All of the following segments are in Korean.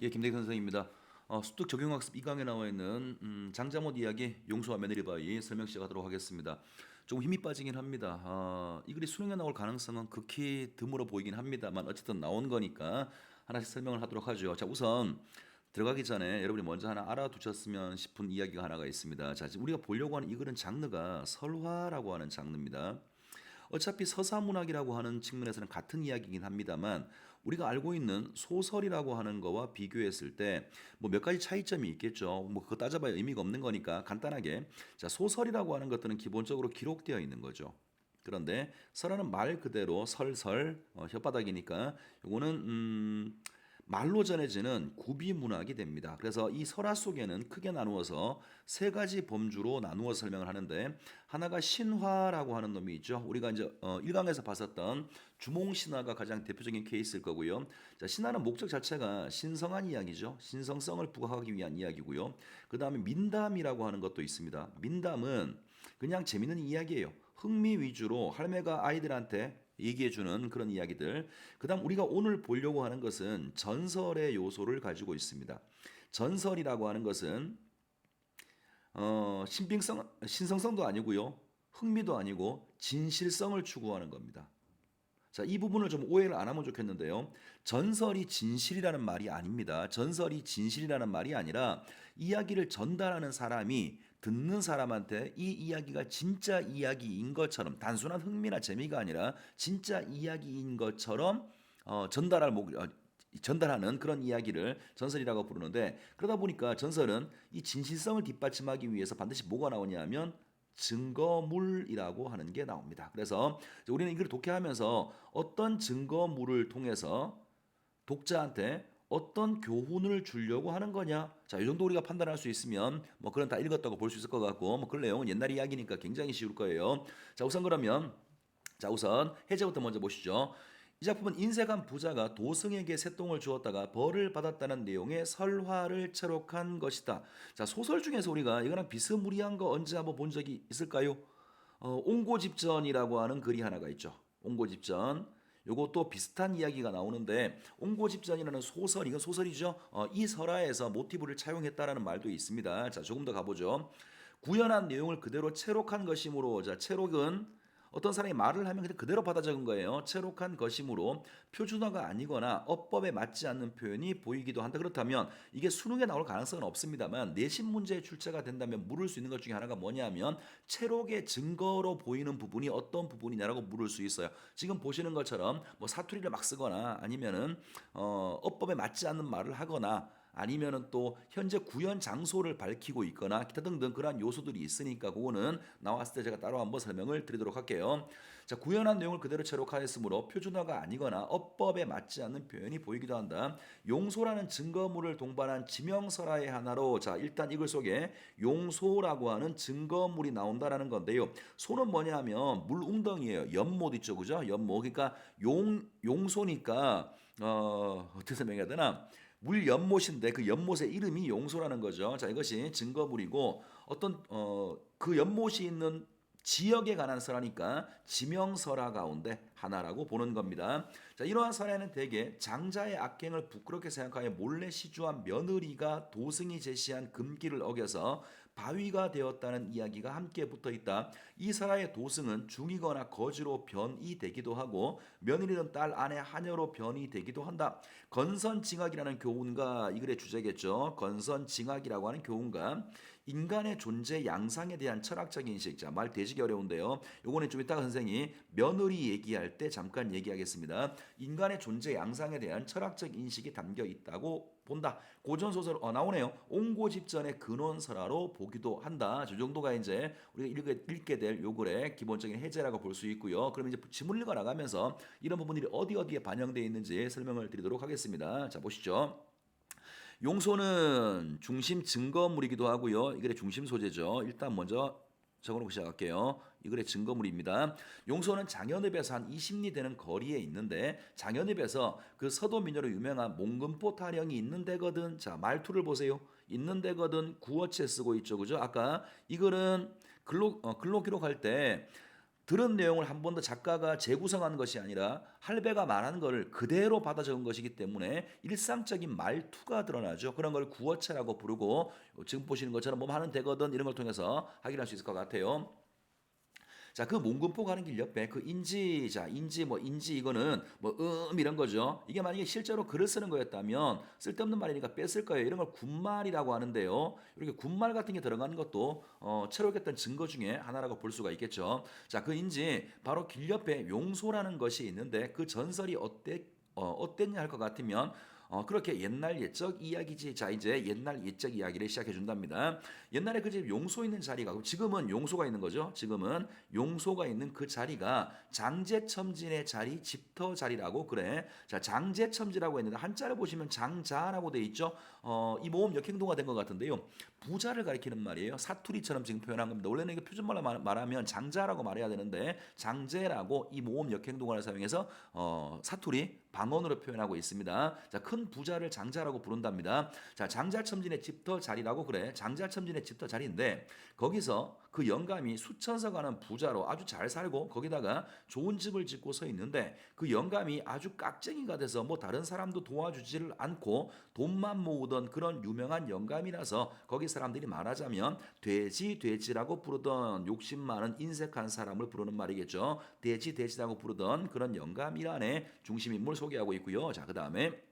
예, 김대기 선생입니다. 어, 습득 적용학습 2강에 나와 있는 음, 장자못 이야기 용서와 며느리 바위 설명 시작하도록 하겠습니다. 조금 힘이 빠지긴 합니다. 어, 이 글이 수능에 나올 가능성은 극히 드물어 보이긴 합니다만 어쨌든 나온 거니까 하나씩 설명을 하도록 하죠. 자, 우선 들어가기 전에 여러분이 먼저 하나 알아두셨으면 싶은 이야기가 하나가 있습니다. 자, 지금 우리가 보려고 하는 이 글은 장르가 설화라고 하는 장르입니다. 어차피 서사문학이라고 하는 측면에서는 같은 이야기이긴 합니다만 우리가 알고 있는 소설이라고 하는 거와 비교했을 때 뭐 몇 가지 차이점이 있겠죠. 뭐 그거 따져봐야 의미가 없는 거니까 간단하게 자 소설이라고 하는 것들은 기본적으로 기록되어 있는 거죠. 그런데 설화는 말 그대로 설설 어, 혓바닥이니까 요거는 음 말로 전해지는 구비 문학이 됩니다. 그래서 이 설화 속에는 크게 나누어서 세 가지 범주로 나누어 설명을 하는데 하나가 신화라고 하는 놈이 있죠. 우리가 이제 어, 1강에서 봤었던 주몽 신화가 가장 대표적인 케이스일 거고요. 자, 신화는 목적 자체가 신성한 이야기죠. 신성성을 부각하기 위한 이야기고요. 그다음에 민담이라고 하는 것도 있습니다. 민담은 그냥 재밌는 이야기예요. 흥미 위주로 할매가 아이들한테 얘기해 주는 그런 이야기들. 그다음 우리가 오늘 보려고 하는 것은 전설의 요소를 가지고 있습니다. 전설이라고 하는 것은 어, 신빙성, 신성성도 아니고요, 흥미도 아니고 진실성을 추구하는 겁니다. 자, 이 부분을 좀 오해를 안 하면 좋겠는데요. 전설이 진실이라는 말이 아닙니다. 전설이 진실이라는 말이 아니라 이야기를 전달하는 사람이 듣는 사람한테 이 이야기가 진짜 이야기인 것처럼 단순한 흥미나 재미가 아니라 진짜 이야기인 것처럼 어, 전달할 목 어, 전달하는 그런 이야기를 전설이라고 부르는데 그러다 보니까 전설은 이 진실성을 뒷받침하기 위해서 반드시 뭐가 나오냐면 증거물이라고 하는 게 나옵니다. 그래서 우리는 이걸 독해하면서 어떤 증거물을 통해서 독자한테 어떤 교훈을 주려고 하는 거냐? 자, 이 정도 우리가 판단할 수 있으면 뭐 그런 다 읽었다고 볼 수 있을 것 같고 뭐 그런 내용은 옛날 이야기니까 굉장히 쉬울 거예요. 자, 우선 그러면 자, 우선 해제부터 먼저 보시죠. 이 작품은 인색한 부자가 도승에게 새똥을 주었다가 벌을 받았다는 내용의 설화를 채록한 것이다. 자, 소설 중에서 우리가 이거랑 비스무리한 거 언제 한번 본 적이 있을까요? 어, 옹고집전이라고 하는 글이 하나가 있죠. 옹고집전. 요것도 비슷한 이야기가 나오는데 옹고집전이라는 소설 이건 소설이죠. 어, 이 설화에서 모티브를 차용했다라는 말도 있습니다. 자, 조금 더 가보죠. 구현한 내용을 그대로 채록한 것이므로 자, 채록은 어떤 사람이 말을 하면 그대로 받아 적은 거예요. 채록한 것이므로 표준화가 아니거나 어법에 맞지 않는 표현이 보이기도 한다. 그렇다면 이게 수능에 나올 가능성은 없습니다만 내신 문제에 출제가 된다면 물을 수 있는 것 중에 하나가 뭐냐면 채록의 증거로 보이는 부분이 어떤 부분이냐라고 물을 수 있어요. 지금 보시는 것처럼 뭐 사투리를 막 쓰거나 아니면은 어, 어법에 맞지 않는 말을 하거나 아니면은 또 현재 구현 장소를 밝히고 있거나 기타 등등 그러한 요소들이 있으니까 그거는 나왔을 때 제가 따로 한번 설명을 드리도록 할게요. 자, 구현한 내용을 그대로 채록하였으므로 표준화가 아니거나 어법에 맞지 않는 표현이 보이기도 한다. 용소라는 증거물을 동반한 지명설화의 하나로 자, 일단 이글 속에 용소라고 하는 증거물이 나온다라는 건데요. 소는 뭐냐면 물 웅덩이에요. 연못 있죠. 그죠? 연못. 그러니까 용 용소니까 어, 어떻게 설명해야 되나? 물 연못인데 그 연못의 이름이 용소라는 거죠. 자, 이것이 증거물이고 어떤 어, 그 연못이 있는 지역에 관한 설화니까 지명 설화 가운데 하나라고 보는 겁니다. 자, 이러한 설화에는 대개 장자의 악행을 부끄럽게 생각하여 몰래 시주한 며느리가 도승이 제시한 금기를 어겨서 바위가 되었다는 이야기가 함께 붙어 있다. 이 설화의 도승은 중이거나 거지로 변이 되기도 하고 며느리는 딸 아내 하녀로 변이 되기도 한다. 건선징악이라는 교훈가 이 글의 주제겠죠. 건선징악이라고 하는 교훈가 인간의 존재 양상에 대한 철학적인 인식. 자, 말 되지기 어려운데요. 요거는 좀 이따가 선생이 며느리 얘기할 때 잠깐 얘기하겠습니다. 인간의 존재 양상에 대한 철학적 인식이 담겨 있다고 본다. 고전 소설 어 나오네요. 옹고집전의 근원설화로 보기도 한다. 저 정도가 이제 우리가 읽게, 읽게 될 요글의 기본적인 해제라고 볼 수 있고요. 그럼 이제 지문 읽어 나가면서 이런 부분들이 어디 어디에 반영되어 있는지 설명을 드리도록 하겠습니다. 자 보시죠. 용소는 중심 증거물이기도 하고요. 이 글의 중심 소재죠. 일단 먼저 적어놓고 시작할게요. 이 글의 증거물입니다. 용소는 장현읍에서 한 20리 되는 거리에 있는데 장현읍에서 그 서도 민요로 유명한 몽금포 타령이 있는 데거든. 자 말투를 보세요. 있는 데거든 구어체 쓰고 있죠, 그죠? 아까 이 글은 글로 어, 글로 기록할 때 들은 내용을 한 번 더 작가가 재구성한 것이 아니라 할배가 말한 것을 그대로 받아 적은 것이기 때문에 일상적인 말투가 드러나죠. 그런 걸 구어체라고 부르고 지금 보시는 것처럼 뭐 하는 되거든 이런 걸 통해서 확인할 수 있을 것 같아요. 자, 그 몽금포 가는 길 옆에 그 인지, 자, 인지, 뭐, 인지, 이거는 뭐, 음, 이런 거죠. 이게 만약에 실제로 글을 쓰는 거였다면 쓸데없는 말이니까 뺐을 거예요. 이런 걸 군말이라고 하는데요. 이렇게 군말 같은 게 들어가는 것도, 어, 체록했던 증거 중에 하나라고 볼 수가 있겠죠. 자, 그 인지, 바로 길 옆에 용소라는 것이 있는데 그 전설이 어때, 어, 어땠냐 할 것 같으면 어, 그렇게 옛날 옛적 이야기지. 자, 이제 옛날 옛적 이야기를 시작해 준답니다. 옛날에 그 집 용소 있는 자리가 지금은 용소가 있는 거죠. 지금은 용소가 있는 그 자리가 장제첨진의 자리, 집터 자리라고 그래. 자, 장제첨지라고 했는데 한자를 보시면 장자라고 돼 있죠. 어, 이 모음 역행동화 된 것 같은데요. 부자를 가리키는 말이에요. 사투리처럼 지금 표현한 겁니다. 원래는 이게 표준말로 말- 말하면 장자라고 말해야 되는데 장제라고 이 모음 역행동화를 사용해서 어, 사투리 방언으로 표현하고 있습니다. 자, 큰 부자를 장자라고 부른답니다. 자, 장자첨진의 집터 자리라고 그래. 장자첨진의 집터 자리인데 거기서 그 영감이 수천서 가는 부자로 아주 잘 살고 거기다가 좋은 집을 짓고 서 있는데 그 영감이 아주 깍쟁이가 돼서 뭐 다른 사람도 도와주지를 않고 돈만 모으던 그런 유명한 영감이라서 거기 사람들이 말하자면 돼지 돼지라고 부르던 욕심 많은 인색한 사람을 부르는 말이겠죠. 돼지 돼지라고 부르던 그런 영감이란의 중심 인물 소 개하고 있고요. 자, 그 다음에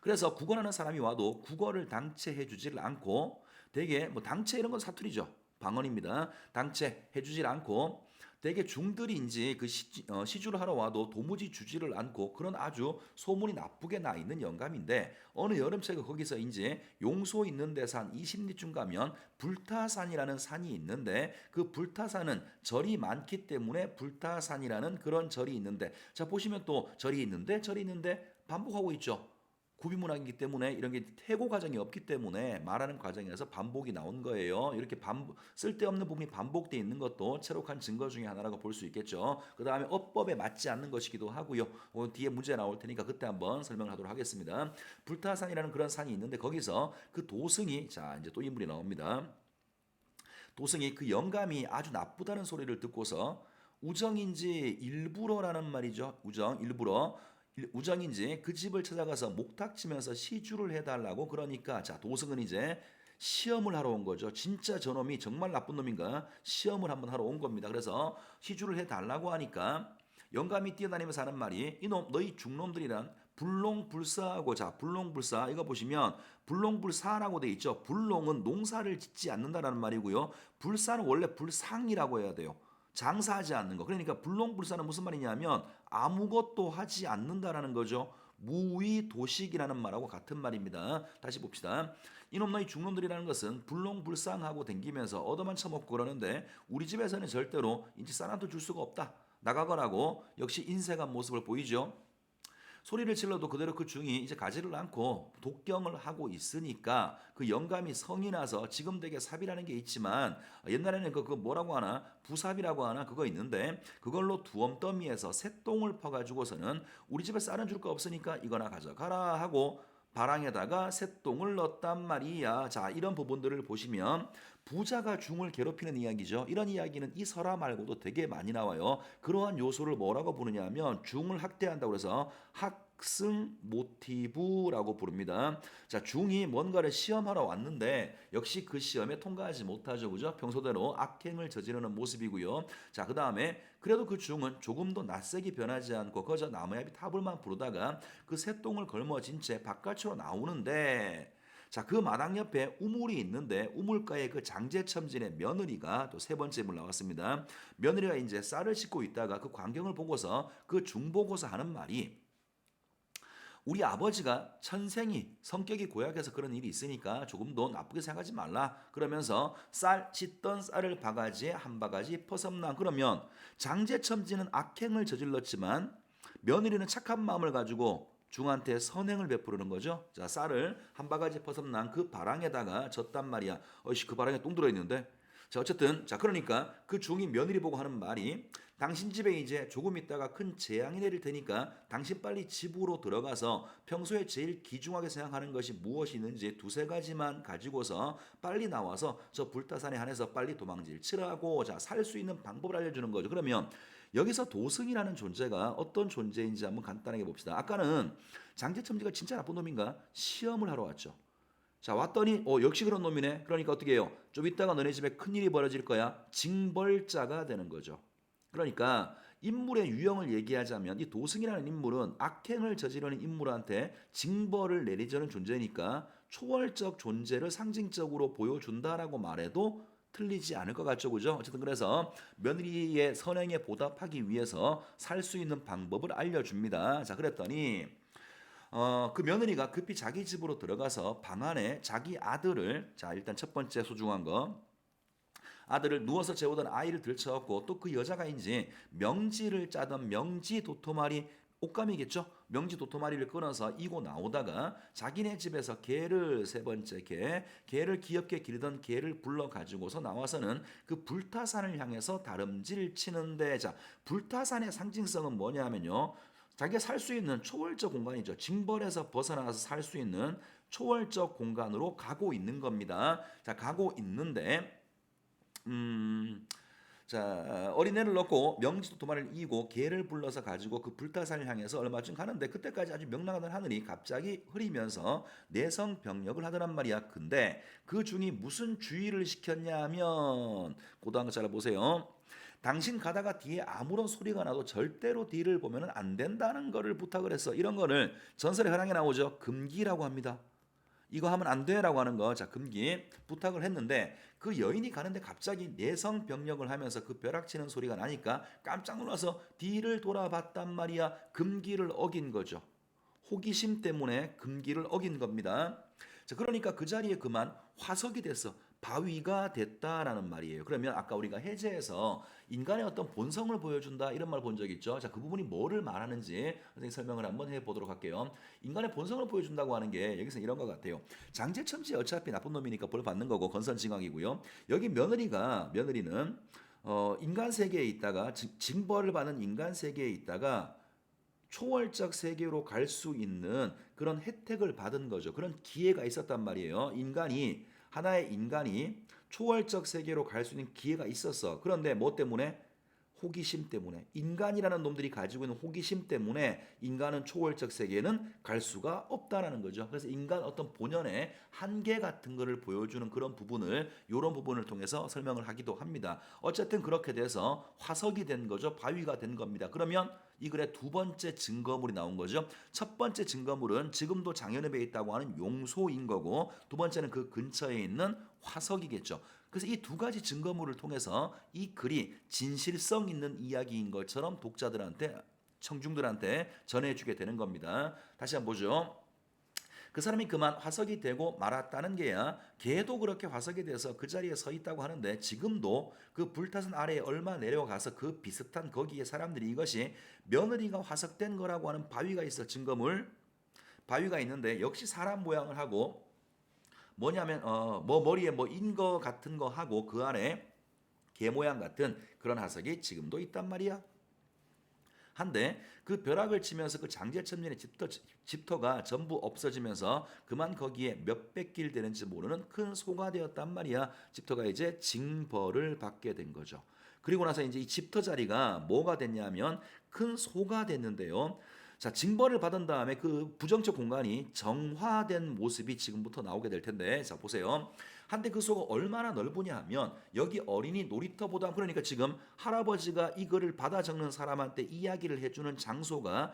그래서 국어하는 사람이 와도 국어를 당체해 주지를 않고 되게 뭐 당체 이런 건 사투리죠. 방언입니다. 당체 해주질 않고 되게 중들인지 그 시, 어, 시주를 하러 와도 도무지 주지를 않고 그런 아주 소문이 나쁘게 나 있는 영감인데 어느 여름새가 거기서 이제 용소 있는 한 20리쯤 가면 불타산이라는 산이 있는데 그 불타산은 절이 많기 때문에 불타산이라는 그런 절이 있는데 자 보시면 또 절이 있는데 절이 있는데 반복하고 있죠. 구비문학이기 때문에 이런 게 태고 과정이 없기 때문에 말하는 과정에서 반복이 나온 거예요. 이렇게 반복, 쓸데없는 부분이 반복돼 있는 것도 체록한 증거 중에 하나라고 볼 수 있겠죠. 그 다음에 어법에 맞지 않는 것이기도 하고요. 어, 뒤에 문제 나올 테니까 그때 한번 설명을 하도록 하겠습니다. 불타산이라는 그런 산이 있는데 거기서 그 도승이 자 이제 또 인물이 나옵니다. 도승이 그 영감이 아주 나쁘다는 소리를 듣고서 우정인지 일부러라는 말이죠. 우정 일부러 일- 우정인지 그 집을 찾아가서 목탁치면서 시주를 해달라고 그러니까 자 도승은 이제 시험을 하러 온 거죠. 진짜 저놈이 정말 나쁜 놈인가 시험을 한번 하러 온 겁니다. 그래서 시주를 해달라고 하니까 영감이 뛰어다니면서 하는 말이 이놈 너희 중놈들이란 불농불사하고 자 불농불사 이거 보시면 불농불사라고 돼 있죠. 불농은 농사를 짓지 않는다라는 말이고요. 불사는 원래 불상이라고 해야 돼요. 장사하지 않는 거. 그러니까 불농불사는 무슨 말이냐면 아무것도 하지 않는다라는 거죠. 무위도식이라는 말하고 같은 말입니다. 다시 봅시다. 이놈 너희 중놈들이라는 것은 불농불상하고 댕기면서 얻어만 처먹고 그러는데 우리 집에서는 절대로 인지 쌀한도 줄 수가 없다. 나가거라고 역시 인색한 모습을 보이죠. 소리를 질러도 그대로 그 중이 이제 가지를 않고 독경을 하고 있으니까 그 영감이 성이 나서 지금 되게 삽이라는 게 있지만 옛날에는 그, 그 뭐라고 하나? 부삽이라고 하나? 그거 있는데 그걸로 두엄더미에서 새똥을 퍼가지고서는 우리 집에 쌀은 줄 거 없으니까 이거나 가져가라 하고 바랑에다가 새똥을 넣었단 말이야. 자, 이런 부분들을 보시면 부자가 중을 괴롭히는 이야기죠. 이런 이야기는 이 설화 말고도 되게 많이 나와요. 그러한 요소를 뭐라고 부르냐 하면 중을 학대한다고 해서 학 승 모티브라고 부릅니다. 자, 중이 뭔가를 시험하러 왔는데 역시 그 시험에 통과하지 못하죠. 그죠? 평소대로 악행을 저지르는 모습이고요. 자, 그다음에 그래도 그 중은 조금도 낯색이 변하지 않고 거저 나무야비 타불만 부르다가 그 새똥을 걸머진 채 바깥으로 나오는데 자, 그 마당 옆에 우물이 있는데 우물가에 그 장제첨진의 며느리가 또 세 번째 물 나왔습니다. 며느리가 이제 쌀을 씻고 있다가 그 광경을 보고서 그 중보고서 하는 말이 우리 아버지가 천생이 성격이 고약해서 그런 일이 있으니까 조금도 나쁘게 생각하지 말라. 그러면서 쌀 씻던 쌀을 바가지에 한 바가지 퍼섭나. 그러면 장제첨지는 악행을 저질렀지만 며느리는 착한 마음을 가지고 중한테 선행을 베푸는 거죠. 자, 쌀을 한 바가지 퍼섭난 그 바랑에다가 졌단 말이야. 어이씨, 그 바랑에 똥 들어 있는데 자 어쨌든 자 그러니까 그 중이 며느리 보고 하는 말이 당신 집에 이제 조금 있다가 큰 재앙이 내릴 테니까 당신 빨리 집으로 들어가서 평소에 제일 귀중하게 생각하는 것이 무엇이 있는지 두세 가지만 가지고서 빨리 나와서 저 불타산에 한해서 빨리 도망질 치라고 자 살 수 있는 방법을 알려 주는 거죠. 그러면 여기서 도승이라는 존재가 어떤 존재인지 한번 간단하게 봅시다. 아까는 장제첨지가 진짜 나쁜 놈인가 시험을 하러 왔죠. 자 왔더니 어 역시 그런 놈이네. 그러니까 어떻게 해요? 좀 이따가 너네 집에 큰 일이 벌어질 거야. 징벌자가 되는 거죠. 그러니까 인물의 유형을 얘기하자면 이 도승이라는 인물은 악행을 저지르는 인물한테 징벌을 내리자는 존재니까 초월적 존재를 상징적으로 보여준다라고 말해도 틀리지 않을 것 같죠, 그죠? 어쨌든 그래서 며느리의 선행에 보답하기 위해서 살 수 있는 방법을 알려줍니다. 자, 그랬더니 어, 그 며느리가 급히 자기 집으로 들어가서 방 안에 자기 아들을 자 일단 첫 번째 소중한 거 아들을 누워서 재우던 아이를 들쳐왔고 또 그 여자가인지 명지를 짜던 명지 도토마리 옷감이겠죠. 명지 도토마리를 끊어서 이고 나오다가 자기네 집에서 개를 세 번째 개, 개를 귀엽게 기르던 개를 불러 가지고서 나와서는 그 불타산을 향해서 다름질 치는데 자 불타산의 상징성은 뭐냐면요. 자기가 살 수 있는 초월적 공간이죠. 징벌에서 벗어나서 살 수 있는 초월적 공간으로 가고 있는 겁니다. 자, 가고 있는데 음. 자 어린애를 넣고 명지도 도마를 이고 개를 불러서 가지고 그 불타산을 향해서 얼마쯤 가는데 그때까지 아주 명랑하던 하늘이 갑자기 흐리면서 내성 병력을 하더란 말이야. 근데 그 중이 무슨 주의를 시켰냐면 고등학교 잘 보세요. 당신 가다가 뒤에 아무런 소리가 나도 절대로 뒤를 보면 안 된다는 거를 부탁을 했어. 이런 거를 전설의 현황에 나오죠. 금기라고 합니다. 이거 하면 안 돼라고 하는 거. 자, 금기 부탁을 했는데 그 여인이 가는데 갑자기 내성 병력을 하면서 그 벼락치는 소리가 나니까 깜짝 놀라서 뒤를 돌아봤단 말이야. 금기를 어긴 거죠. 호기심 때문에 금기를 어긴 겁니다. 자, 그러니까 그 자리에 그만 화석이 됐어. 바위가 됐다라는 말이에요. 그러면 아까 우리가 해제에서 인간의 어떤 본성을 보여준다 이런 말 본 적 있죠. 자, 그 부분이 뭐를 말하는지 선생님 설명을 한번 해보도록 할게요. 인간의 본성을 보여준다고 하는 게 여기서 이런 것 같아요. 장제첨지 어차피 나쁜 놈이니까 벌 받는 거고 건선징악이고요. 여기 며느리가 며느리는 어, 인간 세계에 있다가 징- 징벌을 받는 인간 세계에 있다가 초월적 세계로 갈 수 있는 그런 혜택을 받은 거죠. 그런 기회가 있었단 말이에요. 인간이 하나의 인간이 초월적 세계로 갈 수 있는 기회가 있었어. 그런데 뭐 때문에? 호기심 때문에 인간이라는 놈들이 가지고 있는 호기심 때문에 인간은 초월적 세계에는 갈 수가 없다라는 거죠. 그래서 인간 어떤 본연의 한계 같은 거를 보여주는 그런 부분을 이런 부분을 통해서 설명을 하기도 합니다. 어쨌든 그렇게 돼서 화석이 된 거죠. 바위가 된 겁니다. 그러면 이 글의 두 번째 증거물이 나온 거죠. 첫 번째 증거물은 지금도 장현읍에 있다고 하는 용소인 거고 두 번째는 그 근처에 있는 화석이겠죠. 그래서 이 두 가지 증거물을 통해서 이 글이 진실성 있는 이야기인 것처럼 독자들한테 청중들한테 전해주게 되는 겁니다. 다시 한번 보죠. 그 사람이 그만 화석이 되고 말았다는 게야 개도 그렇게 화석이 돼서 그 자리에 서 있다고 하는데 지금도 그 불타선 아래에 얼마 내려가서 그 비슷한 거기에 사람들이 이것이 며느리가 화석된 거라고 하는 바위가 있어 증거물 바위가 있는데 역시 사람 모양을 하고 뭐냐면 어 뭐 머리에 뭐 인거 같은 거 하고 그 안에 개 모양 같은 그런 화석이 지금도 있단 말이야. 한데 그 벼락을 치면서 그 장제천년의 집터, 집터가 전부 없어지면서 그만 거기에 몇백 길 되는지 모르는 큰 소가 되었단 말이야. 집터가 이제 징벌을 받게 된 거죠. 그리고 나서 이제 이 집터 자리가 뭐가 됐냐면 큰 소가 됐는데요. 자, 징벌을 받은 다음에 그 부정적 공간이 정화된 모습이 지금부터 나오게 될 텐데, 자, 보세요. 한데 그 소가 얼마나 넓으냐 하면 여기 어린이 놀이터보다 그러니까 지금 할아버지가 이거를 받아 적는 사람한테 이야기를 해주는 장소가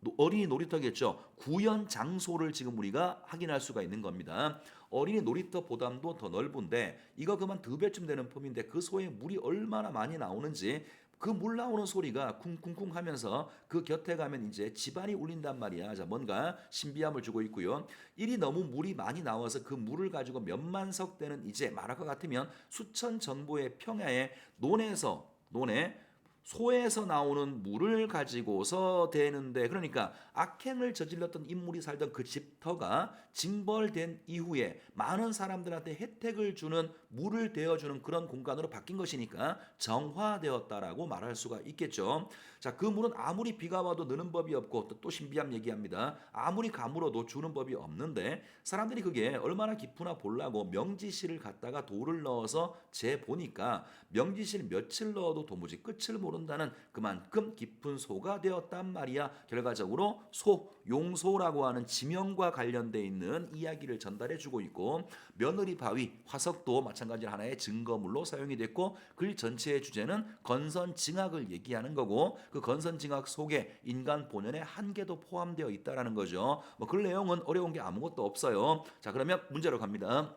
노- 어린이 놀이터겠죠. 구현 장소를 지금 우리가 확인할 수가 있는 겁니다. 어린이 놀이터 보담도 더 넓은데 이거 그만 두 배쯤 되는 폼인데 그 소에 물이 얼마나 많이 나오는지 그 물 나오는 소리가 쿵쿵쿵 하면서 그 곁에 가면 이제 집안이 울린단 말이야. 자, 뭔가 신비함을 주고 있고요. 일이 너무 물이 많이 나와서 그 물을 가지고 몇만 석 되는 이제 말할 것 같으면 수천 전보의 평야에 논에서 논에 소에서 나오는 물을 가지고서 되는데 그러니까 악행을 저질렀던 인물이 살던 그 집터가 징벌된 이후에 많은 사람들한테 혜택을 주는 물을 대어주는 그런 공간으로 바뀐 것이니까 정화되었다라고 말할 수가 있겠죠. 자, 그 물은 아무리 비가 와도 느는 법이 없고 또, 또 신비함 얘기합니다. 아무리 가물어도 주는 법이 없는데 사람들이 그게 얼마나 깊으나 보려고 명지실을 갖다가 돌을 넣어서 재 보니까 명지실 며칠 넣어도 도무지 끝을 모 른다는 그만큼 깊은 소가 되었단 말이야. 결과적으로 소, 용소라고 하는 지명과 관련돼 있는 이야기를 전달해 주고 있고 며느리 바위, 화석도 마찬가지로 하나의 증거물로 사용이 됐고 글 전체의 주제는 건선징악을 얘기하는 거고 그 건선징악 속에 인간 본연의 한계도 포함되어 있다라는 거죠. 뭐 그 내용은 어려운 게 아무것도 없어요. 자 그러면 문제로 갑니다.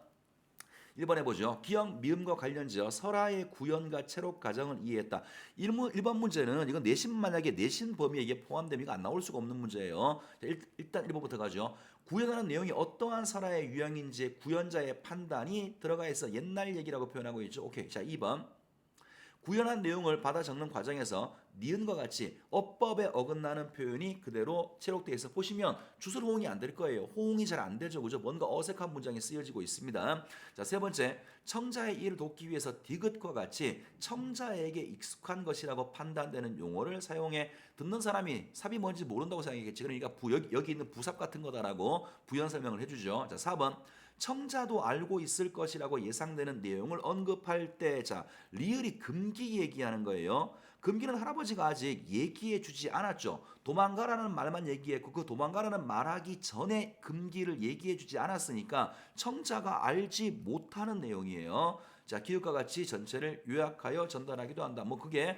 1번 해보죠. 기억 미음과 관련지어 설화의 구현과 체록 과정을 이해했다. 1번 문제는 이건 내신 만약에 내신 범위에 이게 포함되면 이거 안 나올 수가 없는 문제예요. 자, 일, 일단 1번부터 가죠. 구현하는 내용이 어떠한 설화의 유형인지 구현자의 판단이 들어가 있어 옛날 얘기라고 표현하고 있죠. 오케이. 자, 2번. 구현한 내용을 받아 적는 과정에서 니은과 같이 어법에 어긋나는 표현이 그대로 있어 보시면 주술 호응이 안 될 거예요. 호응이 잘 안 되죠. 그죠? 뭔가 어색한 문장이 쓰여지고 있습니다. 자, 세 번째. 청자의 이를 돕기 위해서 디귿과 같이 청자에게 익숙한 것이라고 판단되는 용어를 사용해 듣는 사람이 삽이 뭔지 모른다고 생각했겠지. 그러니까 부, 여기, 여기 있는 부삽 같은 거다라고 부연 설명을 해주죠. 자, 4번. 청자도 알고 있을 것이라고 예상되는 내용을 언급할 때, 자, 리을이 금기 얘기하는 거예요. 금기는 할아버지가 아직 얘기해 주지 않았죠. 도망가라는 말만 얘기했고 그 도망가라는 말하기 전에 금기를 얘기해 주지 않았으니까 청자가 알지 못하는 내용이에요. 자, 기억과 같이 전체를 요약하여 전달하기도 한다. 뭐 그게 어,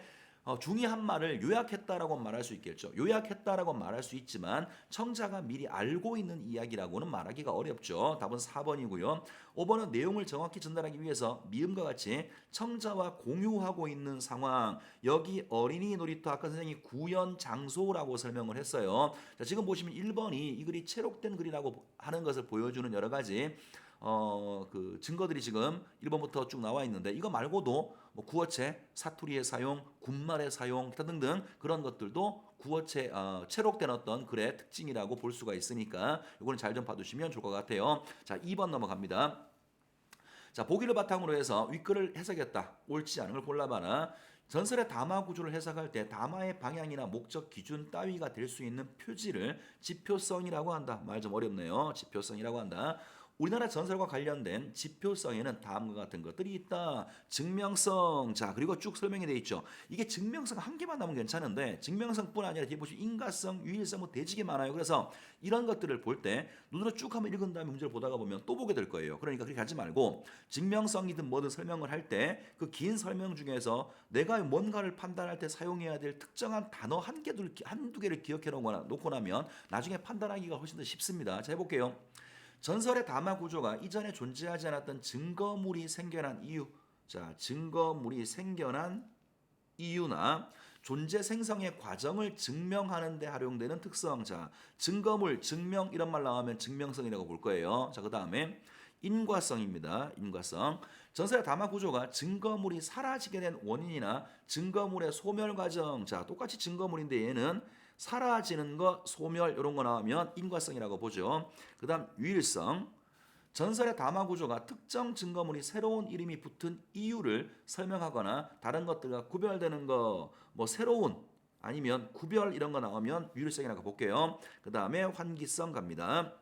중의 한 말을 요약했다라고 말할 수 있겠죠. 요약했다라고 말할 수 있지만 청자가 미리 알고 있는 이야기라고는 말하기가 어렵죠. 답은 4번이고요. 5번은 내용을 정확히 전달하기 위해서 미음과 같이 청자와 공유하고 있는 상황. 여기 어린이 놀이터 아까 선생님이 구현 장소라고 설명을 했어요. 자, 지금 보시면 1번이 이 글이 체록된 글이라고 하는 것을 보여주는 여러 가지 어, 그 증거들이 지금 1번부터 쭉 나와 있는데 이거 말고도 뭐 구어체, 사투리의 사용, 군말의 사용 기타 등등 그런 것들도 구어체 어, 체록된 어떤 글의 특징이라고 볼 수가 있으니까 이거는 잘 좀 봐두시면 좋을 것 같아요. 자, 2번 넘어갑니다. 자, 보기를 바탕으로 해서 윗글을 해석했다. 옳지 않은 걸 골라봐라. 전설의 담화 구조를 해석할 때 담화의 방향이나 목적 기준 따위가 될 수 있는 표지를 지표성이라고 한다. 말 좀 어렵네요. 지표성이라고 한다. 우리나라 전설과 관련된 지표성에는 다음과 같은 것들이 있다. 증명성. 자, 그리고 쭉 설명이 돼 있죠. 이게 증명성 한 개만 나오면 괜찮은데 증명성뿐 아니라 뒤에 보시면 인가성, 유일성 뭐 대지게 많아요. 그래서 이런 것들을 볼 때 눈으로 쭉 한번 읽은 다음에 문제를 보다가 보면 또 보게 될 거예요. 그러니까 그렇게 하지 말고 증명성이든 뭐든 설명을 할 때 그 긴 설명 중에서 내가 뭔가를 판단할 때 사용해야 될 특정한 단어 한 개들 한두 개를 기억해 놓고 나면 나중에 판단하기가 훨씬 더 쉽습니다. 자, 해볼게요. 전설의 담화 구조가 이전에 존재하지 않았던 증거물이 생겨난 이유. 자, 증거물이 생겨난 이유나 존재 생성의 과정을 증명하는 데 활용되는 특성. 자, 증거물, 증명 이런 말 나오면 증명성이라고 볼 거예요. 자, 그다음에 인과성입니다. 인과성. 전설의 담화 구조가 증거물이 사라지게 된 원인이나 증거물의 소멸 과정. 자, 똑같이 증거물인데 얘는 사라지는 것, 소멸 이런 거 나오면 인과성이라고 보죠. 그 다음 유일성. 전설의 담화 구조가 특정 증거물이 새로운 이름이 붙은 이유를 설명하거나 다른 것들과 구별되는 거, 뭐 새로운 아니면 구별 이런 거 나오면 유일성이라고 볼게요. 그 다음에 환기성 갑니다.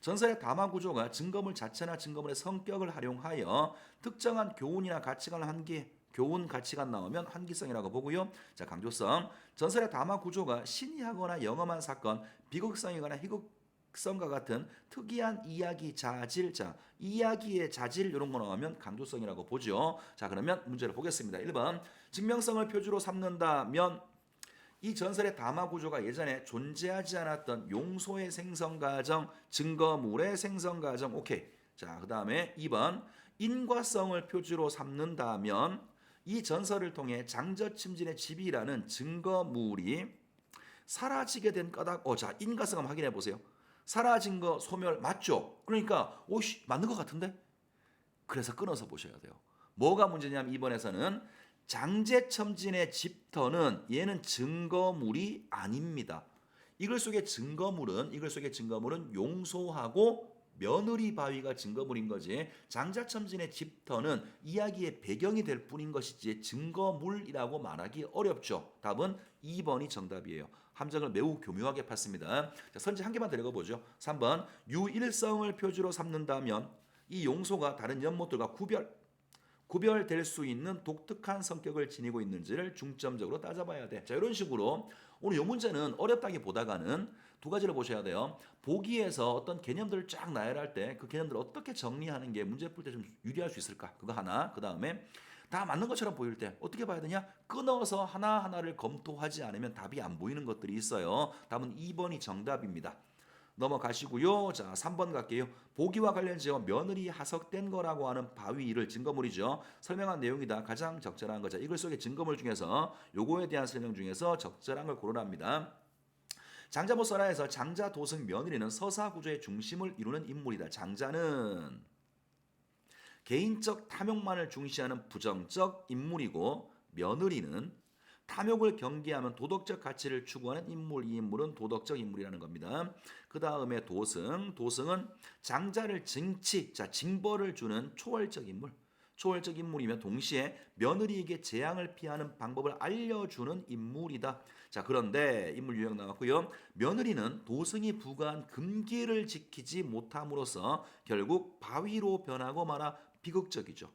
전설의 담화 구조가 증거물 자체나 증거물의 성격을 활용하여 특정한 교훈이나 가치관을 한계 교훈 가치관 나오면 환기성이라고 보고요. 자, 강조성. 전설의 담화 구조가 신이하거나 영험한 사건, 비극성이거나 희극 성과 같은 특이한 이야기 자질, 자, 이야기의 자질 이런 거 나오면 강조성이라고 보죠. 자, 그러면 문제를 보겠습니다. 1번. 증명성을 표주로 삼는다면 이 전설의 담화 구조가 예전에 존재하지 않았던 용소의 생성 과정, 증거물의 생성 과정. 오케이. 자, 그다음에 2번. 인과성을 표주로 삼는다면 이 전설을 통해 장저침진의 집이라는 증거물이 사라지게 된 까닭. 어, 자, 인과성 한번 확인해 보세요. 사라진 거 소멸 맞죠? 그러니까 오씨 맞는 것 같은데. 그래서 끊어서 보셔야 돼요. 뭐가 문제냐면 이번에서는 장제첨진의 집터는 얘는 증거물이 아닙니다. 이글 속의 증거물은 이글 속의 증거물은 용소하고 며느리 바위가 증거물인 거지. 장자첨진의 집터는 이야기의 배경이 될 뿐인 것이지 증거물이라고 말하기 어렵죠. 답은 2번이 정답이에요. 함정을 매우 교묘하게 팠습니다. 자, 선지 한 개만 더 읽어보죠. 3번 유일성을 표주로 삼는다면 이 용소가 다른 연못들과 구별 구별될 수 있는 독특한 성격을 지니고 있는지를 중점적으로 따져봐야 돼. 자 이런 식으로 오늘 이 문제는 어렵다기 보다가는 두 가지를 보셔야 돼요. 보기에서 어떤 개념들을 쫙 나열할 때 그 개념들을 어떻게 정리하는 게 문제 풀 때 좀 유리할 수 있을까? 그거 하나. 그 다음에 다 맞는 것처럼 보일 때 어떻게 봐야 되냐? 끊어서 하나하나를 검토하지 않으면 답이 안 보이는 것들이 있어요. 답은 2번이 정답입니다. 넘어가시고요. 자, 3번 갈게요. 보기와 관련 지어 며느리 하석된 거라고 하는 바위 를 증거물이죠. 설명한 내용이다. 가장 적절한 거죠. 이글 속의 증거물 중에서 요거에 대한 설명 중에서 적절한 걸 고르랍니다. 장자모 설화에서 장자 도승 며느리는 서사 구조의 중심을 이루는 인물이다. 장자는 개인적 탐욕만을 중시하는 부정적 인물이고 며느리는 탐욕을 경계하면 도덕적 가치를 추구하는 인물 이 인물은 도덕적 인물이라는 겁니다. 그 다음에 도승 도승은 장자를 징치 자 징벌을 주는 초월적 인물 초월적 인물이며 동시에 며느리에게 재앙을 피하는 방법을 알려주는 인물이다. 자 그런데 인물 유형 나왔고요. 며느리는 도승이 부과한 금기를 지키지 못함으로써 결국 바위로 변하고 말아 비극적이죠.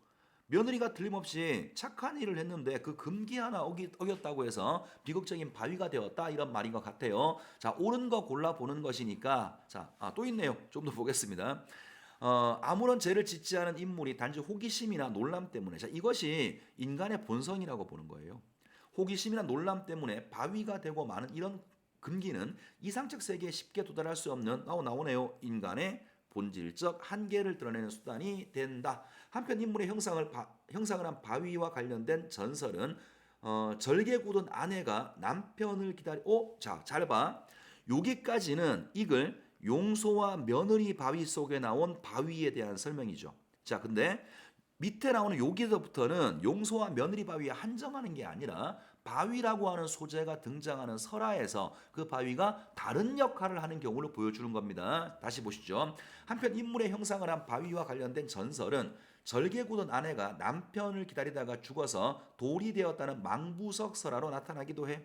며느리가 틀림없이 착한 일을 했는데 그 금기 하나 어겼다고 해서 비극적인 바위가 되었다 이런 말인 것 같아요. 자 옳은 거 골라 보는 것이니까 자또 아, 또 있네요. 좀 더 보겠습니다. 어, 아무런 죄를 짓지 않은 인물이 단지 호기심이나 놀람 때문에 자 이것이 인간의 본성이라고 보는 거예요. 호기심이나 놀람 때문에 바위가 되고 많은 이런 금기는 이상적 세계에 쉽게 도달할 수 없는 나오 나오네요. 인간의 본질적 한계를 드러내는 수단이 된다. 한편 인물의 형상을 바, 형상을 한 바위와 관련된 전설은 어, 절개 굳은 아내가 남편을 기다리. 오, 자, 잘 봐. 여기까지는 이글 용소와 며느리 바위 속에 나온 바위에 대한 설명이죠. 자, 근데 밑에 나오는 여기서부터는 용소와 며느리 바위에 한정하는 게 아니라 바위라고 하는 소재가 등장하는 설화에서 그 바위가 다른 역할을 하는 경우를 보여주는 겁니다. 다시 보시죠. 한편 인물의 형상을 한 바위와 관련된 전설은 절개 굳은 아내가 남편을 기다리다가 죽어서 돌이 되었다는 망부석 설화로 나타나기도 해.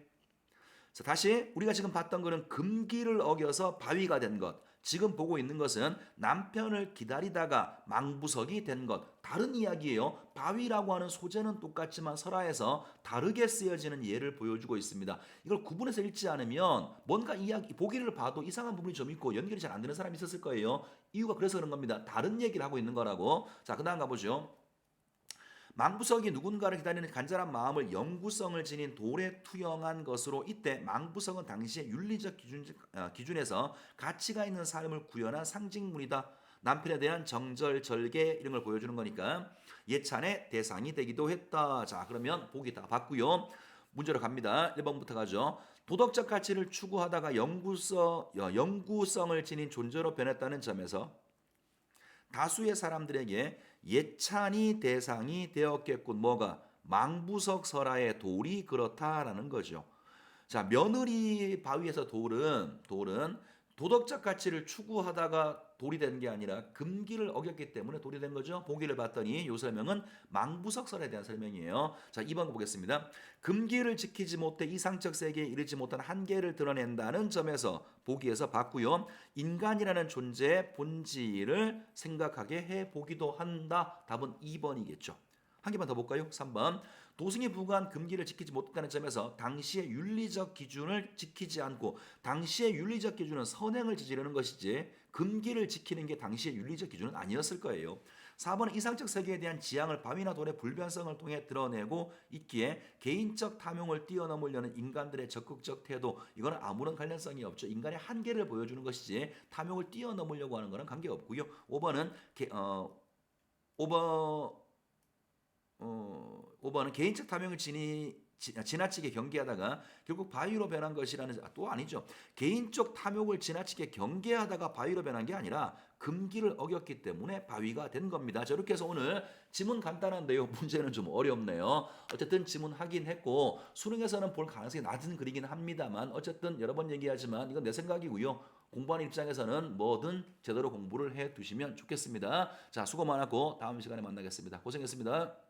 자, 다시 우리가 지금 봤던 거는 금기를 어겨서 바위가 된 것. 지금 보고 있는 것은 남편을 기다리다가 망부석이 된 것. 다른 이야기예요. 바위라고 하는 소재는 똑같지만 설화에서 다르게 쓰여지는 예를 보여주고 있습니다. 이걸 구분해서 읽지 않으면 뭔가 이야기 보기를 봐도 이상한 부분이 좀 있고 연결이 잘 안 되는 사람이 있었을 거예요. 이유가 그래서 그런 겁니다. 다른 얘기를 하고 있는 거라고. 자, 그다음 가보죠. 망부석이 누군가를 기다리는 간절한 마음을 영구성을 지닌 돌에 투영한 것으로 이때 망부석은 당시의 윤리적 기준, 어, 기준에서 가치가 있는 삶을 구현한 상징물이다. 남편에 대한 정절, 절개 이런 걸 보여주는 거니까 예찬의 대상이 되기도 했다. 자 그러면 보기 다 봤고요. 문제로 갑니다. 1번부터 가죠. 도덕적 가치를 추구하다가 영구성, 어, 영구성을 지닌 존재로 변했다는 점에서 다수의 사람들에게 예찬이 대상이 되었겠군. 뭐가 망부석 설화의 돌이 그렇다라는 거죠. 자, 며느리 바위에서 돌은 돌은 도덕적 가치를 추구하다가 돌이 된 게 아니라 금기를 어겼기 때문에 돌이 된 거죠. 보기를 봤더니 요 설명은 망부석설에 대한 설명이에요. 자, 2번 보겠습니다. 금기를 지키지 못해 이상적 세계에 이르지 못한 한계를 드러낸다는 점에서 보기에서 봤고요. 인간이라는 존재의 본질을 생각하게 해 보기도 한다. 답은 2번이겠죠. 한 개만 더 볼까요? 3번. 도승이 부과한 금기를 지키지 못했다는 점에서 당시의 윤리적 기준을 지키지 않고 당시의 윤리적 기준은 선행을 지지려는 것이지 금기를 지키는 게 당시의 윤리적 기준은 아니었을 거예요. 4번은 이상적 세계에 대한 지향을 바위나 돌의 불변성을 통해 드러내고 있기에 개인적 탐욕을 뛰어넘으려는 인간들의 적극적 태도 이거는 아무런 관련성이 없죠. 인간의 한계를 보여주는 것이지 탐욕을 뛰어넘으려고 하는 거는 관계없고요. 5번은 개, 어, 5번 어, 5번은 개인적 탐욕을 지니, 지, 지나치게 경계하다가 결국 바위로 변한 것이라는 아, 또 아니죠. 개인적 탐욕을 지나치게 경계하다가 바위로 변한 게 아니라 금기를 어겼기 때문에 바위가 된 겁니다. 자, 이렇게 해서 오늘 지문 간단한데요. 문제는 좀 어렵네요. 어쨌든 지문 하긴 했고 수능에서는 볼 가능성이 낮은 글이긴 합니다만 어쨌든 여러 번 얘기하지만 이건 내 생각이고요. 공부하는 입장에서는 뭐든 제대로 공부를 해 두시면 좋겠습니다. 자, 수고 많았고 다음 시간에 만나겠습니다. 고생했습니다.